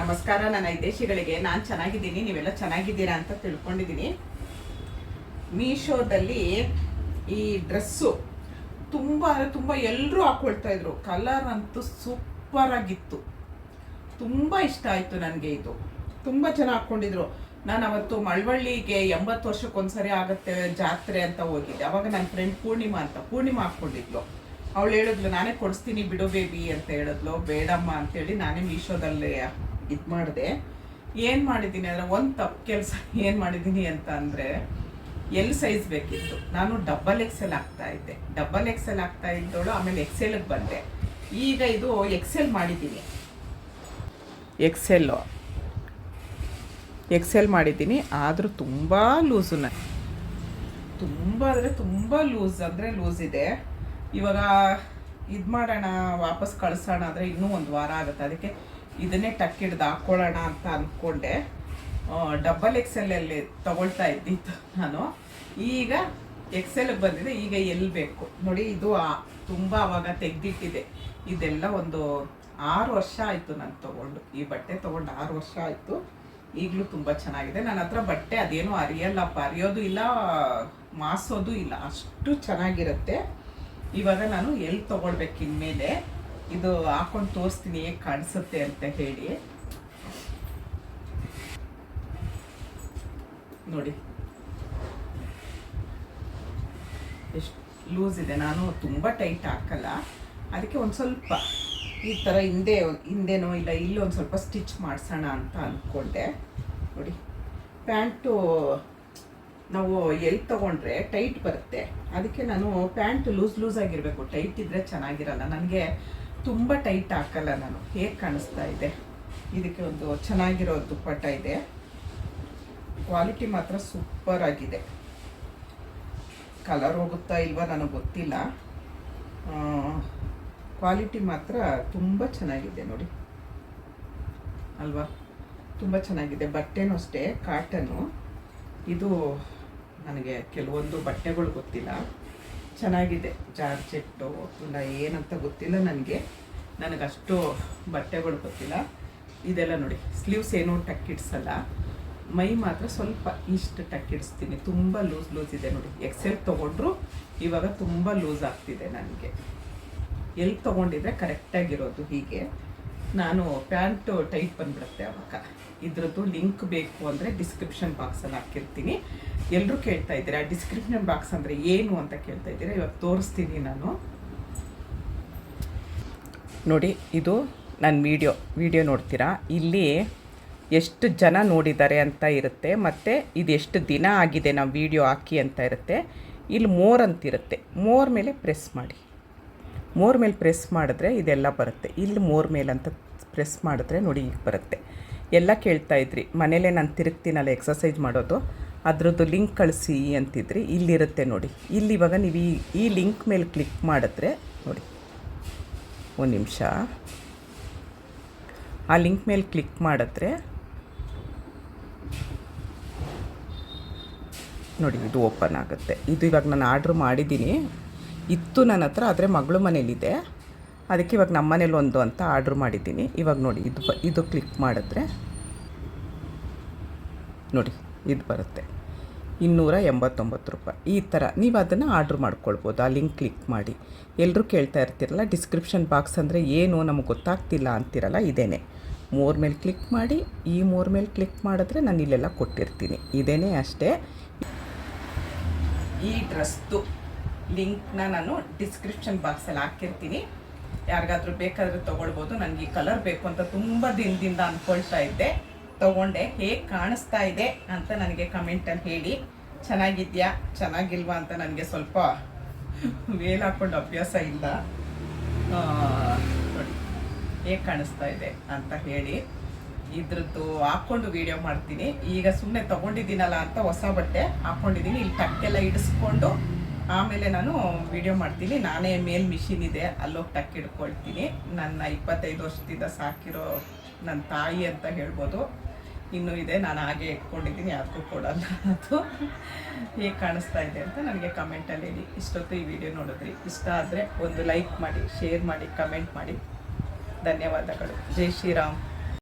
ನಮಸ್ಕಾರ, ನನ್ನ ವಿದೇಶಿಗಳಿಗೆ. ನಾನು ಚೆನ್ನಾಗಿದ್ದೀನಿ, ನೀವೆಲ್ಲ ಚೆನ್ನಾಗಿದ್ದೀರಾ ಅಂತ ತಿಳ್ಕೊಂಡಿದ್ದೀನಿ. ಮೀಶೋದಲ್ಲಿ ಈ ಡ್ರೆಸ್ಸು ತುಂಬ, ಅಂದರೆ ತುಂಬ ಎಲ್ಲರೂ ಹಾಕ್ಕೊಳ್ತಾ ಇದ್ರು. ಕಲರ್ ಅಂತೂ ಸೂಪರಾಗಿತ್ತು ತುಂಬ ಇಷ್ಟ ಆಯಿತು ನನಗೆ ಇದು. ತುಂಬ ಜನ ಹಾಕ್ಕೊಂಡಿದ್ರು ನಾನು ಅವತ್ತು ಮಳವಳ್ಳಿಗೆ ಎಂಬತ್ತು ವರ್ಷಕ್ಕೊಂದ್ಸರಿ ಆಗುತ್ತೆ ಜಾತ್ರೆ ಅಂತ ಹೋಗಿದ್ದೆ. ಅವಾಗ ನನ್ನ ಫ್ರೆಂಡ್ ಪೂರ್ಣಿಮಾ ಅಂತ, ಪೂರ್ಣಿಮಾ ಹಾಕ್ಕೊಂಡಿದ್ಲು ಅವಳು ಹೇಳಿದ್ಲು, ನಾನೇ ಕೊಡಿಸ್ತೀನಿ ಬಿಡು ಬೇಬಿ ಅಂತ ಹೇಳಿದ್ಲು. ಬೇಡಮ್ಮ ಅಂತೇಳಿ ನಾನೇ ಮೀಶೋದಲ್ಲಿ ಇದು ಮಾಡಿದೆ. ಏನು ಮಾಡಿದ್ದೀನಿ ಅಂದರೆ ಒಂದು ತಪ್ಪು ಕೆಲಸ ಏನು ಮಾಡಿದ್ದೀನಿ ಅಂತ ಅಂದರೆ ಎಲ್ ಸೈಜ್ ಬೇಕಿತ್ತು. ನಾನು ಡಬಲ್ ಎಕ್ಸೆಲ್ ಆಗ್ತಾ ಇದ್ದೆ. ಡಬಲ್ ಎಕ್ಸೆಲ್ ಆಗ್ತಾ ಇದ್ದೋಳು ಆಮೇಲೆ ಎಕ್ಸೆಲ್ಗೆ ಬಂದೆ. ಈಗ ಇದು ಎಕ್ಸೆಲ್ ಮಾಡಿದ್ದೀನಿ. ಎಕ್ಸೆಲ್ಲು ಎಕ್ಸೆಲ್ ಮಾಡಿದ್ದೀನಿ. ಆದರೂ ತುಂಬ ಲೂಸು ನಾನು ತುಂಬ ಅಂದರೆ ತುಂಬ ಲೂಸ್ ಅಂದರೆ ಲೂಸ್ ಇದೆ. ಇವಾಗ ಇದು ಮಾಡೋಣ, ವಾಪಸ್ ಕಳ್ಸೋಣ ಅಂದರೆ ಇನ್ನೂ ಒಂದು ವಾರ ಆಗುತ್ತೆ. ಅದಕ್ಕೆ ಇದನ್ನೇ ಟಕ್ ಹಿಡ್ದು ಹಾಕ್ಕೊಳ್ಳೋಣ ಅಂತ ಅಂದ್ಕೊಂಡೆ ಡಬಲ್ ಎಕ್ಸೆಲಲ್ಲಿ ತಗೊಳ್ತಾ ಇದ್ದಿತ್ತು ನಾನು. ಈಗ ಎಕ್ಸೆಲ್ಗೆ ಬಂದಿದೆ, ಈಗ ಎಲ್ಲಿ ಬೇಕು? ನೋಡಿ, ಇದು ತುಂಬ ಅವಾಗ ತೆಗ್ದಿಟ್ಟಿದೆ. ಇದೆಲ್ಲ ಒಂದು ಆರು ವರ್ಷ ಆಯಿತು ನಾನು ತಗೊಂಡು. ಈ ಬಟ್ಟೆ ತಗೊಂಡು ಆರು ವರ್ಷ ಆಯಿತು. ಈಗಲೂ ತುಂಬ ಚೆನ್ನಾಗಿದೆ. ನನ್ನ ಹತ್ರ ಬಟ್ಟೆ ಅದೇನೋ ಅರಿಯಲ್ಲಪ್ಪ ಅರಿಯೋದು ಇಲ್ಲ ಮಾಸೋದು ಇಲ್ಲ. ಅಷ್ಟು ಚೆನ್ನಾಗಿರುತ್ತೆ. ಇವಾಗ ನಾನು ಎಲ್ಲಿ ತೊಗೊಳ್ಬೇಕು ಇನ್ಮೇಲೆ? ಇದು ಹಾಕೊಂಡು ತೋರಿಸ್ತೀನಿ ಹೇಗೆ ಕಾಣಿಸುತ್ತೆ ಅಂತ ಹೇಳಿ. ನೋಡಿ. ಎಷ್ಟು ಲೂಸ್ ಇದೆ. ನಾನು ತುಂಬ ಟೈಟ್ ಹಾಕಲ್ಲ. ಅದಕ್ಕೆ ಒಂದು ಸ್ವಲ್ಪ ಈ ಥರ ಹಿಂದೆ, ಹಿಂದೆನೋ ಇಲ್ಲ, ಇಲ್ಲಿ ಒಂದು ಸ್ವಲ್ಪ ಸ್ಟಿಚ್ ಮಾಡಿಸೋಣ ಅಂತ ಅಂದ್ಕೊಂಡೆ ನೋಡಿ. ಪ್ಯಾಂಟು ನಾವು ಎಲ್ಲಿ ತೊಗೊಂಡ್ರೆ ಟೈಟ್ ಬರುತ್ತೆ. ಅದಕ್ಕೆ ನಾನು ಪ್ಯಾಂಟ್ ಲೂಸ್ ಲೂಸ್ ಆಗಿರಬೇಕು. ಟೈಟ್ ಇದ್ದರೆ ಚೆನ್ನಾಗಿರಲ್ಲ. ನನಗೆ ತುಂಬ ಟೈಟ್ ಹಾಕಲ್ಲ ನಾನು. ಹೇಗೆ ಕಾಣಿಸ್ತಾ ಇದೆ? ಇದಕ್ಕೆ ಒಂದು ಚೆನ್ನಾಗಿರೋ ದುಪ್ಪಟ್ಟ ಇದೆ. ಕ್ವಾಲಿಟಿ ಮಾತ್ರ ಸೂಪರ್ ಆಗಿದೆ. ಕಲರ್ ಹೋಗುತ್ತಾ ಇಲ್ವಾ ನನಗೆ ಗೊತ್ತಿಲ್ಲ. ಕ್ವಾಲಿಟಿ ಮಾತ್ರ ತುಂಬ ಚೆನ್ನಾಗಿದೆ ನೋಡಿ. ಅಲ್ವಾ? ತುಂಬ ಚೆನ್ನಾಗಿದೆ. ಬಟ್ಟೆನೂ ಅಷ್ಟೇ ಕಾಟನು ಇದು ನನಗೆ ಕೆಲವೊಂದು ಬಟ್ಟೆಗಳು ಗೊತ್ತಿಲ್ಲ. ಚೆನ್ನಾಗಿದೆ ಜಾರ್ಜೆಟ್ಟು ಇಲ್ಲ ಏನಂತ ಗೊತ್ತಿಲ್ಲ ನನಗೆ. ನನಗಷ್ಟು ಬಟ್ಟೆಗಳು ಗೊತ್ತಿಲ್ಲ. ಇದೆಲ್ಲ ನೋಡಿ ಸ್ಲೀವ್ಸ್ ಏನೂ ಟಕ್ಕಿಡ್ಸಲ್ಲ ಮೈ ಮಾತ್ರ ಸ್ವಲ್ಪ ಇಷ್ಟು ಟಕ್ಕಿಡಿಸ್ತೀನಿ ತುಂಬ ಲೂಸ್ ಲೂಸ್ ಇದೆ ನೋಡಿ. ಎಕ್ಸೆಲ್ ತೊಗೊಂಡ್ರು ಇವಾಗ ತುಂಬ ಲೂಸ್ ಆಗ್ತಿದೆ ನನಗೆ. ಎಲ್ಲಿ ತೊಗೊಂಡಿದ್ರೆ ಕರೆಕ್ಟಾಗಿರೋದು ಹೀಗೆ. ನಾನು ಪ್ಯಾಂಟು ಟೈಟ್ ಬಂದ್ಬಿಡುತ್ತೆ ಅವಾಗ. ಇದ್ರದ್ದು ಲಿಂಕ್ ಬೇಕು ಅಂದರೆ ಡಿಸ್ಕ್ರಿಪ್ಷನ್ ಬಾಕ್ಸಲ್ಲಿ ಹಾಕಿರ್ತೀನಿ. ಎಲ್ಲರೂ ಕೇಳ್ತಾ ಇದ್ದೀರಾ? ಡಿಸ್ಕ್ರಿಪ್ಷನ್ ಬಾಕ್ಸ್ ಅಂದರೆ ಏನು ಅಂತ ಕೇಳ್ತಾ ಇದ್ದೀರಾ? ಇವಾಗ ತೋರಿಸ್ತೀನಿ ನಾನು. ನೋಡಿ, ಇದು ನನ್ನ ವಿಡಿಯೋ. ವಿಡಿಯೋ ನೋಡ್ತೀರಾ? ಇಲ್ಲಿ ಎಷ್ಟು ಜನ ನೋಡಿದ್ದಾರೆ ಅಂತ ಇರುತ್ತೆ. ಮತ್ತು ಇದು ಎಷ್ಟು ದಿನ ಆಗಿದೆ ನಾವು ವಿಡಿಯೋ ಹಾಕಿ ಅಂತ ಇರುತ್ತೆ. ಇಲ್ಲಿ ಮೋರ್ ಅಂತಿರುತ್ತೆ ಮೋರ್ ಮೇಲೆ ಪ್ರೆಸ್ ಮಾಡಿ. ಮೋರ್ ಮೇಲೆ ಪ್ರೆಸ್ ಮಾಡಿದ್ರೆ ಇದೆಲ್ಲ ಬರುತ್ತೆ. ಇಲ್ಲಿ ಮೋರ್ ಮೇಲೆ ಅಂತ ಪ್ರೆಸ್ ಮಾಡಿದ್ರೆ ನೋಡಿ ಈಗ ಬರುತ್ತೆ. ಎಲ್ಲ ಕೇಳ್ತಾ ಇದ್ರಿ. ಮನೇಲೇ ನಾನು ತಿರುಗ್ತೀನಲ್ಲ ಎಕ್ಸಸೈಸ್ ಮಾಡೋದು. ಅದರದ್ದು ಲಿಂಕ್ ಕಳಿಸಿ ಅಂತಿದ್ರಿ. ಇಲ್ಲಿರುತ್ತೆ ನೋಡಿ. ಇಲ್ಲಿ ಇವಾಗ ನೀವು ಈ ಈ ಲಿಂಕ್ ಮೇಲೆ ಕ್ಲಿಕ್ ಮಾಡಿದ್ರೆ ನೋಡಿ. ಒಂದು ನಿಮಿಷ. ಆ ಲಿಂಕ್ ಮೇಲೆ ಕ್ಲಿಕ್ ಮಾಡಿದ್ರೆ ನೋಡಿ ಇದು ಓಪನ್ ಆಗುತ್ತೆ. ಇದು ಇವಾಗ ನಾನು ಆರ್ಡ್ರ್ ಮಾಡಿದ್ದೀನಿ. ಇತ್ತು ನನ್ನ ಹತ್ರ, ಆದರೆ ಮಗಳು ಮನೇಲಿದೆ. ಅದಕ್ಕೆ ಇವಾಗ ನಮ್ಮ ಮನೇಲಿ ಒಂದು ಅಂತ ಆರ್ಡ್ರ್ ಮಾಡಿದ್ದೀನಿ. ಇವಾಗ ನೋಡಿ, ಇದು ಇದು ಕ್ಲಿಕ್ ಮಾಡಿದ್ರೆ ನೋಡಿ, ಇದು ಬರುತ್ತೆ. ಇನ್ನೂರ ಎಂಬತ್ತೊಂಬತ್ತು ರೂಪಾಯಿ. ಈ ಥರ ನೀವು ಅದನ್ನು ಆರ್ಡ್ರ್ ಮಾಡ್ಕೊಳ್ಬೋದು, ಆ ಲಿಂಕ್ ಕ್ಲಿಕ್ ಮಾಡಿ. ಎಲ್ಲರೂ ಕೇಳ್ತಾ ಇರ್ತೀರಲ್ಲ ಡಿಸ್ಕ್ರಿಪ್ಷನ್ ಬಾಕ್ಸ್ ಅಂದರೆ ಏನು ನಮಗೆ ಗೊತ್ತಾಗ್ತಿಲ್ಲ ಅಂತಿರಲ್ಲ, ಇದೇನೆ. ಮೋರ್ ಮೇಲೆ ಕ್ಲಿಕ್ ಮಾಡಿ, ಈ ಮೋರ್ ಮೇಲೆ ಕ್ಲಿಕ್ ಮಾಡಿದ್ರೆ ನಾನು ಇಲ್ಲೆಲ್ಲ ಕೊಟ್ಟಿರ್ತೀನಿ. ಇದೇನೇ ಅಷ್ಟೇ. ಈ ಡ್ರೆಸ್ದು ಲಿಂಕ್ನ ನಾನು ಡಿಸ್ಕ್ರಿಪ್ಷನ್ ಬಾಕ್ಸಲ್ಲಿ ಹಾಕಿರ್ತೀನಿ. ಯಾರಿಗಾದ್ರೂ ಬೇಕಾದರೂ ತಗೊಳ್ಬೋದು. ನನಗೆ ಈ ಕಲರ್ ಬೇಕು ಅಂತ ತುಂಬ ದಿನದಿಂದ ಅಂದ್ಕೊಳ್ತಾ ಇದ್ದೆ. ತೊಗೊಂಡೆ. ಹೇಗೆ ಕಾಣಿಸ್ತಾ ಇದೆ ಅಂತ ನನಗೆ ಕಮೆಂಟಲ್ಲಿ ಹೇಳಿ. ಚೆನ್ನಾಗಿದ್ಯಾ? ಚೆನ್ನಾಗಿಲ್ವಾ ಅಂತ ನನಗೆ ಸ್ವಲ್ಪ ವೇಲ್ ಹಾಕ್ಕೊಂಡು ಅಭ್ಯಾಸ ಇಲ್ಲ. ಹೇಗೆ ಕಾಣಿಸ್ತಾ ಇದೆ ಅಂತ ಹೇಳಿ. ಇದ್ರದ್ದು ಹಾಕ್ಕೊಂಡು ವಿಡಿಯೋ ಮಾಡ್ತೀನಿ. ಈಗ ಸುಮ್ಮನೆ ತೊಗೊಂಡಿದ್ದೀನಲ್ಲ ಅಂತ ಹೊಸ ಬಟ್ಟೆ ಹಾಕ್ಕೊಂಡಿದ್ದೀನಿ. ಇಲ್ಲಿ ಟಕ್ಕೆಲ್ಲ ಇಡಿಸ್ಕೊಂಡು ಆಮೇಲೆ ನಾನು ವಿಡಿಯೋ ಮಾಡ್ತೀನಿ. ನಾನೇ ಮೇಲ್ ಮಿಷಿನ್ ಇದೆ, ಅಲ್ಲೋಗಿ ಟಕ್ ಹಿಡ್ಕೊಳ್ತೀನಿ ನನ್ನ ಇಪ್ಪತ್ತೈದು ವರ್ಷದಿಂದ ಸಾಕಿರೋ ನನ್ನ ತಾಯಿ ಅಂತ ಹೇಳ್ಬೋದು. ಇನ್ನೂ ಇದೆ, ನಾನು ಹಾಗೆ ಇಟ್ಕೊಂಡಿದ್ದೀನಿ, ಯಾರಿಗೂ ಕೊಡಲ್ಲ ಅದು. ಹೇಗೆ ಕಾಣಿಸ್ತಾ ಇದೆ ಅಂತ ನನಗೆ ಕಮೆಂಟಲ್ಲಿ ಹೇಳಿ. ಇಷ್ಟೊತ್ತು ಈ ವಿಡಿಯೋ ನೋಡಿದ್ರಿ. ಇಷ್ಟ ಆದರೆ ಒಂದು ಲೈಕ್ ಮಾಡಿ ಶೇರ್ ಮಾಡಿ ಕಮೆಂಟ್ ಮಾಡಿ. ಧನ್ಯವಾದಗಳು. ಜೈ ಶ್ರೀರಾಮ್.